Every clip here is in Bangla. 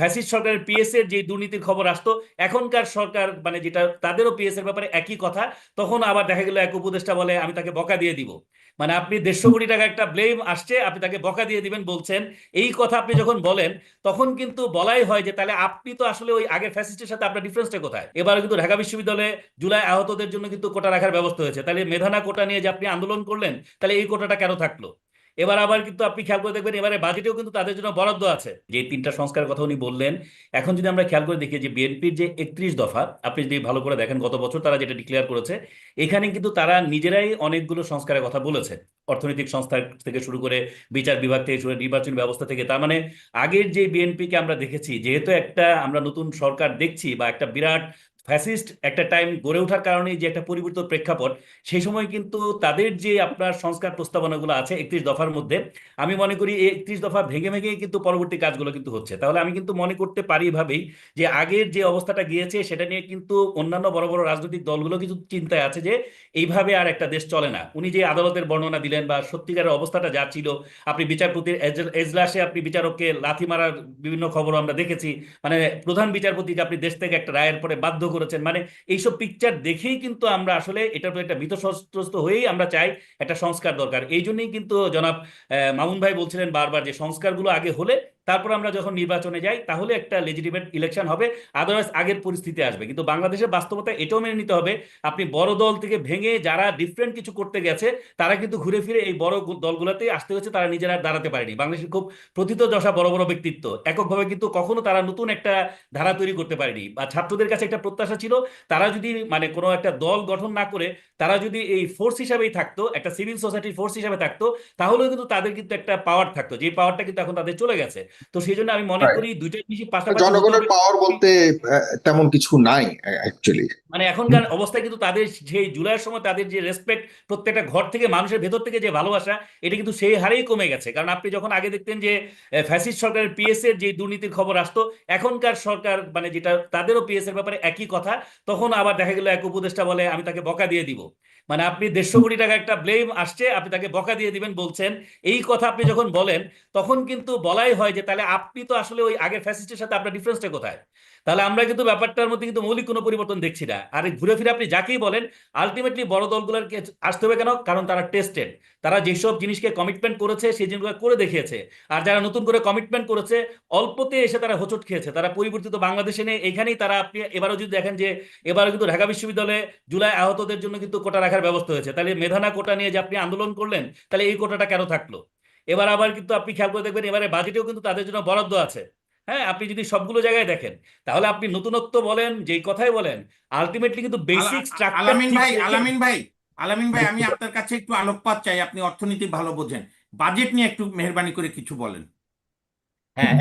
ফ্যাসিস্ট সরকারের পিএস এর যে দুর্নীতির খবর আসতো, এখনকার সরকার মানে যেটা তাদেরও পিএস এর ব্যাপারে একই কথা, তখন আবার দেখা গেল এক উপদেষ্টা বলে, আমি তাকে বকা দিয়ে দিব। মানে আপনি দেড়শো কোটি টাকা একটা ব্লেম আসছে, আপনি তাকে বকা দিয়ে দিবেন বলছেন। এই কথা আপনি যখন বলেন, তখন কিন্তু বলাই হয় যে, তাহলে আপনি তো আসলে ওই আগের ফ্যাসিস্টের সাথে আপনার ডিফারেন্সটা কোথায়? এবার কিন্তু ঢাকা বিশ্ববিদ্যালয়ে জুলাই আহতদের জন্য কিন্তু কোটা রাখার ব্যবস্থা হয়েছে। তাহলে মেধানা কোটা নিয়ে যে আপনি আন্দোলন করলেন, তাহলে এই কোটাটা কেন থাকল? এবার আবার কিন্তু আপনি খেয়াল করে দেখবেন এবারে বাজেটেও কিন্তু তাদের জন্য বরাদ্দ আছে। যে তিনটা সংস্কারের কথা উনি বললেন, এখন যদি আমরা খেয়াল করে দেখি যে বিএনপির যে একত্রিশ দফা, আপনি যদি ভালো করে দেখেন গত বছর তারা যেটা ডিক্লেয়ার করেছে, এখানে কিন্তু তারা নিজেরাই অনেকগুলো সংস্কারের কথা বলেছে। অর্থনৈতিক সংস্থা থেকে শুরু করে বিচার বিভাগ থেকে শুরু নির্বাচন ব্যবস্থা থেকে, তার মানে আগের যে বিএনপিকে আমরা দেখেছি, যেহেতু একটা আমরা নতুন সরকার দেখছি বা একটা বিরাট ফ্যাসিস্ট একটা টাইম গড়ে ওঠার কারণে যে একটা পরিবর্তিত প্রেক্ষাপট, সেই সময় কিন্তু তাদের যে আপনার সংস্কার প্রস্তাবনাগুলো আছে একত্রিশ দফার মধ্যে, আমি মনে করি এই একত্রিশ দফা ভেঙে ভেঙে কিন্তু পরবর্তী কাজগুলো কিন্তু হচ্ছে। তাহলে আমি কিন্তু মনে করতে পারি এভাবেই যে আগের যে অবস্থাটা গিয়েছে, সেটা নিয়ে কিন্তু অন্যান্য বড় বড় রাজনৈতিক দলগুলো কিছু চিন্তায় আছে যে এইভাবে আর একটা দেশ চলে না। উনি যে আদালতের বর্ণনা দিলেন বা সত্যিকারের অবস্থাটা যা ছিল, আপনি বিচারপতির এজ- এজলাসে আপনি বিচারককে লাথি মারার বিভিন্ন খবর আমরা দেখেছি। মানে প্রধান বিচারপতিকে আপনি দেশ থেকে একটা রায়ের পরে বাধ্য করেছেন। মানে এইসব পিকচার দেখেই কিন্তু আমরা আসলে এটার প্রতি একটা ভীতসন্ত্রস্ত হয়েই আমরা চাই একটা সংস্কার দরকার। এই জন্যই কিন্তু জনাব মামুন ভাই বলছিলেন বারবার যে সংস্কারগুলো আগে হলে তারপর আমরা যখন নির্বাচনে যাই, তাহলে একটা লেজিটিমেট ইলেকশন হবে আদারওয়াইজ আগের পরিস্থিতি আসবে। কিন্তু বাংলাদেশের বাস্তবতা এটাও মেনে নিতে হবে, আপনি বড় দল থেকে ভেঙে যারা ডিফারেন্ট কিছু করতে গেছে, তারা কিন্তু ঘুরে ফিরে এই বড় দলগুলোতেই আসতে হচ্ছে তারা নিজেরা দাঁড়াতে পারেনি। বাংলাদেশের খুব প্রথিত দশা বড় বড় ব্যক্তিত্ব। এককভাবে কিন্তু কখনো তারা নতুন একটা ধারা তৈরি করতে পারেনি। বা ছাত্রদের কাছে একটা প্রত্যাশা ছিল, তারা যদি মানে কোনো একটা দল গঠন না করে, তারা যদি এই ফোর্স হিসাবেই থাকতো, একটা সিভিল সোসাইটির ফোর্স হিসাবে থাকতো, তাহলেও কিন্তু তাদের কিন্তু একটা পাওয়ার থাকতো। যে পাওয়ারটা কিন্তু এখন তাদের চলে গেছে। তো সেই জন্য আমি মনে করি দুইটা জিনিসই পাশাপাশি জনগণের পাওয়ার বলতে তেমন কিছু নাই অ্যাকচুয়ালি মানে এখনকার অবস্থায় কিন্তু তাদের সেই জুলাইয়ের সময় তাদের যে রেসপেক্ট প্রত্যেকটা ঘর থেকে মানুষের ভেতর থেকে যে ভালোবাসা এটা কিন্তু সেই হারেই কমে গেছে। কারণ আপনি যখন আগে দেখতেন যে ফ্যাসিস্ট সরকারের পিএস এর যে দুর্নীতির খবর আসতো এখনকার সরকার মানে যেটা তাদেরও পিএস এর ব্যাপারে একই কথা তখন আবার দেখা গেল এক উপদেষ্টা বলে আমি তাকে বকা দিয়ে দিব। মানে আপনি দেড়শো কোটি টাকা একটা ব্লেম আসছে আপনি তাকে বকা দিয়ে দিবেন বলছেন। এই কথা আপনি যখন বলেন তখন কিন্তু বলাই হয় যে তাহলে আপনি তো আসলে ওই আগের ফ্যাসিস্টের সাথে আপনার ডিফারেন্সটা কোথায়? তাহলে আমরা কিন্তু ব্যাপারটার মধ্যে কিন্তু মৌলিক কোনো পরিবর্তন দেখছি না। আর ঘুরে ফিরে আপনি যাকেই বলেন আলটিমেটলি বড় দলগুলোকে আসতে হবে কেন? কারণ তারা টেস্টেড তারা যেসব জিনিসকে কমিটমেন্ট করেছে, সেই জিনিসগুলো করে দেখিয়েছে। আর যারা নতুন করে কমিটমেন্ট করেছে, অল্পতে এসে তারা হোঁচট খেয়েছে। তারা পরিবর্তিত বাংলাদেশে নিয়ে এখানেই তারা আপনি এবারও যদি দেখেন যে, এবারও কিন্তু ঢাকা বিশ্ববিদ্যালয়ে জুলাই আহতদের জন্য কিন্তু কোটা রাখার ব্যবস্থা হয়েছে। তাহলে মেধানা কোটা নিয়ে যে আপনি আন্দোলন করলেন, তাহলে এই কোটাটা কেন থাকল? এবার আবার কিন্তু আপনি খেয়াল করে দেখবেন এবারে বাজেটেও কিন্তু তাদের জন্য বরাদ্দ আছে। হ্যাঁ আপনি যদি সবগুলো জায়গায় দেখেন তাহলে আপনি নতুনত্ব বলেন যেই কথাই বলেন আলটিমেটলি কিন্তু বেসিক স্ট্রাকচার আলামিন ভাই আলামিন ভাই আলামিন ভাই আমি আপনার কাছে একটু আলোকপাত চাই আপনি অর্থনীতি ভালো বোঝেন। বাজেট নিয়ে একটু মেহরবানি করে কিছু বলেন। হ্যাঁ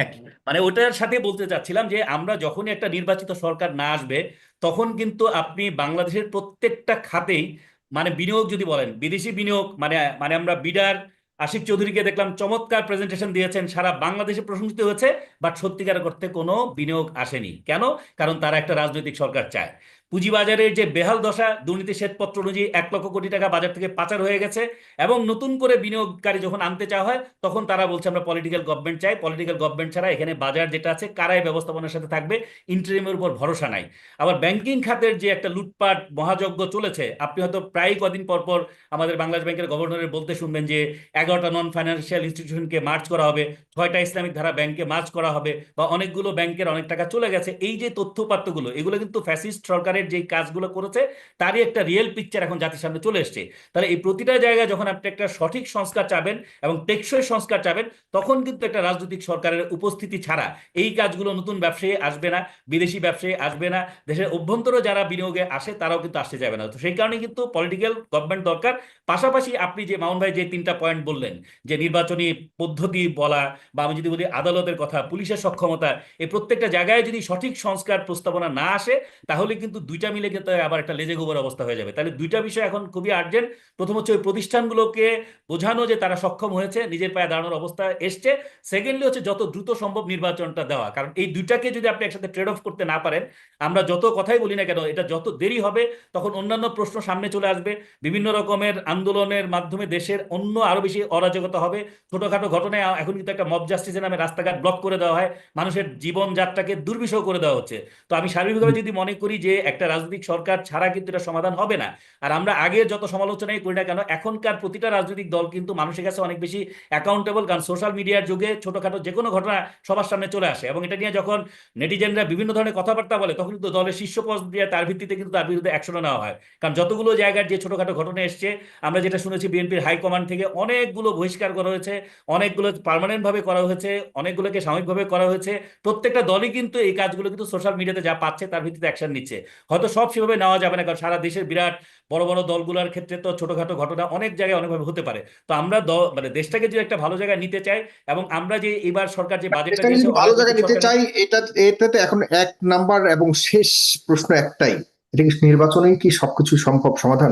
মানে ওটার সাথে বলতে চাচ্ছিলাম যে আমরা যখনই একটা নির্বাচিত সরকার না আসবে তখন কিন্তু আপনি বাংলাদেশের প্রত্যেকটা খাতেই মানে বিনিয়োগ যদি বলেন বিদেশি বিনিয়োগ মানে মানে আমরা বিডার আশিক চৌধুরীকে দেখলাম চমৎকার প্রেজেন্টেশন দিয়েছেন। সারা বাংলাদেশে প্রশংসিত হয়েছে বাট সত্যিকার করতে কোনো বিনিয়োগ আসেনি। কেন? কারণ তারা একটা রাজনৈতিক সরকার চায়। পুঁজিবাজারের যে বেহাল দশা, দুর্নীতি শ্বেতপত্র অনুযায়ী এক লক্ষ কোটি টাকা বাজার থেকে পাচার হয়ে গেছে এবং নতুন করে বিনিয়োগকারী যখন আনতে চাওয়া হয়, তখন তারা বলছে, আমরা পলিটিক্যাল গভর্নমেন্ট চাই। পলিটিক্যাল গভর্নমেন্ট ছাড়া এখানে বাজার যেটা আছে, কারাই ব্যবস্থাপনার সাথে থাকবে। ইন্টারিমের উপর ভরসা নাই। আবার ব্যাংকিং খাতের যে একটা লুটপাট মহাযজ্ঞ চলেছে, আপনি হয়তো প্রায় কদিন পর পর আমাদের বাংলাদেশ ব্যাংকের গভর্নরের বলতে শুনবেন যে, এগারোটা নন ফাইন্যান্সিয়াল ইনস্টিটিউশনকে মার্চ করা হবে, ছয়টা ইসলামিক ধারা ব্যাংকে মার্চ করা হবে বা অনেকগুলো ব্যাংকের অনেক টাকা চলে গেছে। এই যে তথ্যপাত্রগুলো এগুলো কিন্তু ফ্যাসিস্ট সরকারের যে কাজগুলো করেছে, তারই একটা রিয়েল পিকচার এখন জাতির সামনে চলে এসছে। তাহলে এই প্রতিটা জায়গায় যখন আপনি একটা সঠিক সংস্কার চাবেন এবং টেকসই সংস্কার চাবেন, তখন কিন্তু একটা রাজনৈতিক সরকারের উপস্থিতি ছাড়া এই কাজগুলো নতুন ব্যবসায়ী আসবে না, বিদেশি ব্যবসায়ী আসবে না, দেশের অভ্যন্তরে যারা বিনিয়োগে আসে তারাও কিন্তু আসতে যাবে না। তো সেই কারণে কিন্তু পলিটিক্যাল গভর্নমেন্ট দরকার। পাশাপাশি আপনি যে মাউন ভাই যে তিনটা পয়েন্ট বললেন, যে নির্বাচনী পদ্ধতি বলা বা আমি যদি বলি আদালতের কথা, পুলিশের সক্ষমতা, এই প্রত্যেকটা জায়গায় যদি সঠিক সংস্কার প্রস্তাবনা না আসে, তাহলে কিন্তু দুইটা মিলে কিন্তু আবার একটা লেজে গোবর অবস্থা হয়ে যাবে। তাহলে দুইটা বিষয় এখন খুবই আর্জেন্ট প্রথম হচ্ছে ওই প্রতিষ্ঠানগুলোকে বোঝানো যে তারা সক্ষম হয়েছে নিজের পায়ে দাঁড়ানোর অবস্থা এসছে। সেকেন্ডলি হচ্ছে যত দ্রুত সম্ভব নির্বাচনটা দেওয়া। কারণ এই দুইটাকে যদি আপনি একসাথে ট্রেড অফ করতে না পারেন আমরা যত কথাই বলি না কেন এটা যত দেরি হবে তখন অন্যান্য প্রশ্ন সামনে চলে আসবে। বিভিন্ন রকমের আন্দোলনের মাধ্যমে দেশের অন্য আরও বেশি অরাজকতা হবে। ছোটখাটো ঘটনায় এখন কিন্তু একটা মব জাস্টিসের নামে রাস্তাঘাট ব্লক করে দেওয়া হয়। মানুষের জীবনযাত্রাকে দুর্বিষহ করে দেওয়া হচ্ছে। তো আমি সার্বিকভাবে যদি মনে করি যে একটা রাজনৈতিক সরকার ছাড়া কিন্তু এটা সমাধান হবে না। আর আমরা আগের যত সমালোচনাই করি না কেন, এখনকার প্রতিটা রাজনৈতিক দল কিন্তু মানুষের কাছে অনেক বেশি অ্যাকাউন্টেবল কারণ সোশ্যাল মিডিয়ার যুগে ছোটখাটো যে কোনো ঘটনা সবার সামনে চলে আসে এবং এটা নিয়ে যখন নেটিজেনরা বিভিন্ন ধরনের কথাবার্তা বলে, তখন কিন্তু দলের শীর্ষ পদ তার ভিত্তিতে কিন্তু তার বিরুদ্ধে অ্যাকশনও নেওয়া হয়। কারণ যতগুলো জায়গার যে ছোটখাটো ঘটনা এসছে, আমরা যেটা শুনেছি বিএনপির হাইকমান্ড থেকে অনেকগুলো বহিষ্কার করা হয়েছে, অনেকগুলো পার্মানেন্ট ভাবে করা হয়েছে, অনেকগুলোকে সাময়িকভাবে করা হয়েছে। প্রত্যেকটা দলই কিন্তু এই কাজগুলো কিন্তু সোশ্যাল মিডিয়াতে যা পাচ্ছে তার ভিত্তিতে অ্যাকশন নিচ্ছে। হয়তো সব সেভাবে নেওয়া যাবে না কারণ সারা দেশের বিরাট বড় বড় দলগুলোর ক্ষেত্রে তো ছোটখাটো ঘটনা অনেক জায়গায় অনেকভাবে হতে পারে। তো আমরা মানে দেশটাকে যদি একটা ভালো জায়গায় নিতে চাই এবং আমরা যে এবার সরকার যে বাজেটটা যদি ভালো জায়গায় নিতে চাই এটা এটাতে এখন এক নাম্বার এবং শেষ প্রশ্ন একটাই। এটা কি নির্বাচনেই কি সবকিছু সম্ভব সমাধান?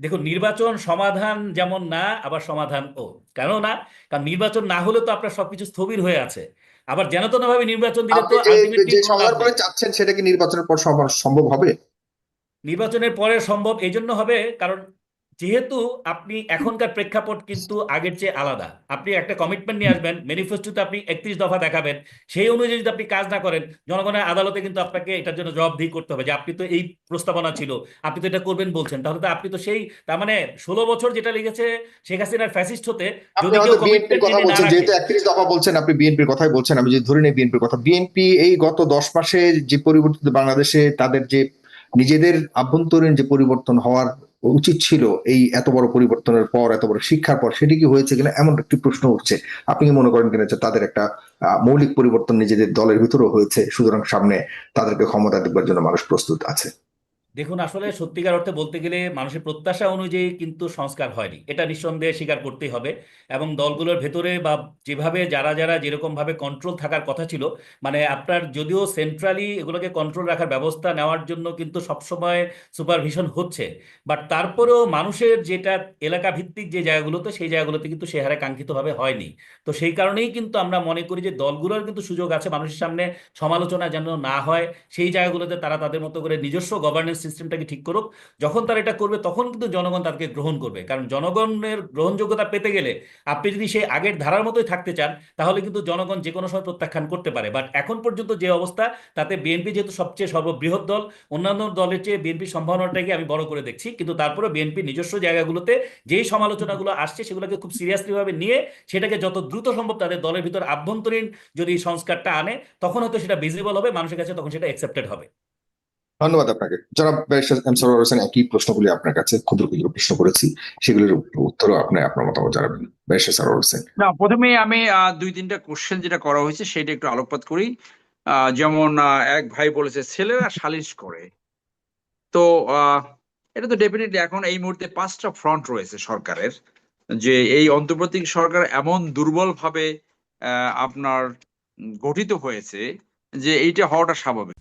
দেখুন নির্বাচন সমাধান যেমন না আবার সমাধান ও। কেন না? কারণ নির্বাচন না হলে তো আপনার সবকিছু স্থবির হয়ে আছে। আবার যেন তেন ভাবে নির্বাচন দিলে তো আলটিমেটলি সবার পরে চাচ্ছেন সেটা কি নির্বাচনের পর সম্ভব হবে? নির্বাচনের পরে সম্ভব এই জন্য হবে কারণ যেহেতু আপনি এখনকার প্রেক্ষাপট কিন্তু আগের চেয়ে আলাদা। আপনি একটা কমিটমেন্ট নিয়ে আসবেন ম্যানিফেস্টোতে আপনি একত্রিশ দফা দেখাবেন সেই অনুযায়ী যদি আপনি কাজ না করেন জনগণের আদালতে কিন্তু আপনাকে এটার জন্য জবাবদিহি করতে হবে যে আপনি তো এই প্রস্তাবনা ছিল আপনি তো এটা করবেন বলছেন। তাহলে তো আপনি তো সেই তার মানে ষোলো বছর যেটা লেগেছে শেখ হাসিনার ফ্যাসিস্ট হতে যদি কেউ কথা বলছেন যেহেতু একত্রিশ দফা বলছেন আপনি বিএনপির কথাই বলছেন আমি যদি ধরে নিই বিএনপির কথা বিএনপি এই গত দশ মাসে যে পরিবর্তিত বাংলাদেশে তাদের যে নিজেদের আভ্যন্তরীণ যে পরিবর্তন হওয়ার উচিত ছিল এই এত বড় পরিবর্তনের পর, এত বড় শিক্ষার পর, সেটি কি হয়েছে কিনা এমন একটি প্রশ্ন উঠছে। আপনি কি মনে করেন কিনা যে তাদের একটা মৌলিক পরিবর্তন নিজেদের দলের ভিতরেও হয়েছে, সুতরাং সামনে তাদেরকে ক্ষমতা দেবার জন্য মানুষ প্রস্তুত আছে? দেখুন, আসলে সত্যিকার অর্থে বলতে গেলে মানুষের প্রত্যাশা অনুযায়ী কিন্তু সংস্কার হয়নি। এটা নিঃসন্দেহে স্বীকার করতেই হবে এবং দলগুলোর ভেতরে বা যেভাবে যারা যারা যেরকম ভাবে কন্ট্রোল থাকার কথা ছিল মানে আপনার যদিও সেন্ট্রালি এগুলোকে কন্ট্রোল রাখার ব্যবস্থা নেওয়ার জন্য কিন্তু সবসময় সুপারভিশন হচ্ছে বাট তারপরেও মানুষের যেটা এলাকা ভিত্তিক যে জায়গাগুলোতে, সেই জায়গাগুলোতে কিন্তু সে হারে কাঙ্ক্ষিতভাবে হয়নি। তো সেই কারণেই কিন্তু আমরা মনে করি যে দলগুলোর কিন্তু সুযোগ আছে, মানুষের সামনে সমালোচনা যেন না হয়, সেই জায়গাগুলোতে তারা তাদের মতো করে নিজস্ব গভর্নেন্স সিস্টেমটাকে ঠিক করুক, যখন তারা এটা করবে তখন কিন্তু জনগণ তাদেরকে গ্রহণ করবে। কারণ জনগণের গ্রহণযোগ্যতা পেতে গেলে আপনি যদি সেই আগের ধারার মতোই থাকতে চান, তাহলে কিন্তু জনগণ যে কোনো সময় প্রত্যাখ্যান করতে পারে। বাট এখন পর্যন্ত যে অবস্থা, তাতে বিএনপি যেহেতু সবচেয়ে সর্ববৃহৎ দল, অন্যান্য দলের চেয়ে বিএনপির সম্ভাবনাটাকে আমি বড় করে দেখছি। কিন্তু তারপরে বিএনপি নিজস্ব জায়গাগুলোতে যেই সমালোচনাগুলো আসছে, সেগুলোকে খুব সিরিয়াসলি ভাবে নিয়ে সেটাকে যত দ্রুত সম্ভব তাদের দলের ভিতর আভ্যন্তরীণ যদি সংস্কারটা আনে, তখন হয়তো সেটা ভিজিবল হবে, মানুষের কাছে তখন সেটা অ্যাকসেপ্টেড হবে। ধন্যবাদ আপনাকে। যারা এম একই প্রশ্নগুলি আপনার কাছে ক্ষুদ্র ক্ষুদ্র প্রশ্ন করেছি। সেগুলির উত্তরও আপনি আপনার মতামত জানাবেন। ব্যারিস্টার সরোয়ার হোসেন। না প্রথমে আমি দুই তিনটা কোশ্চেন যেটা করা হয়েছে সেটা একটু আলোকপাত করি। যেমন এক ভাই বলেছে, ছেলেরা সালিশ করে। তো এটা তো ডেফিনেটলি এখন এই মুহূর্তে পাঁচটা ফ্রন্ট রয়েছে সরকারের, যে এই অন্তর্বর্তী সরকার এমন দুর্বল ভাবে আপনার গঠিত হয়েছে যে এইটা হওয়াটা স্বাভাবিক।